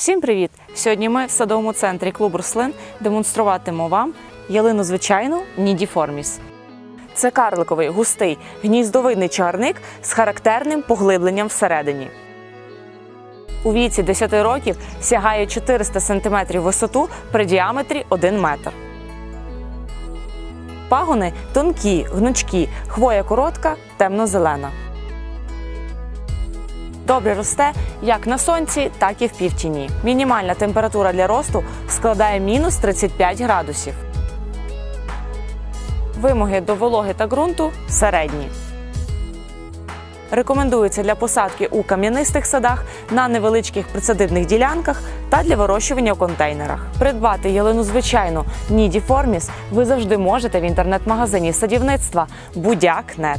Всім привіт! Сьогодні ми в садовому центрі клуб рослин демонструватимемо вам ялину звичайну Нідіформіс. Це карликовий густий гніздовидний чагарник з характерним поглибленням всередині. У віці 10 років сягає 400 см висоту при діаметрі 1 метр. Пагони тонкі, гнучкі, хвоя коротка, темно-зелена. Добре росте як на сонці, так і в півтіні. Мінімальна температура для росту складає мінус 35 градусів. Вимоги до вологи та ґрунту середні. Рекомендується для посадки у кам'янистих садах на невеличких присадибних ділянках та для вирощування у контейнерах. Придбати ялину звичайну Нідіформіс ви завжди можете в інтернет-магазині садівництва Будяк.нет.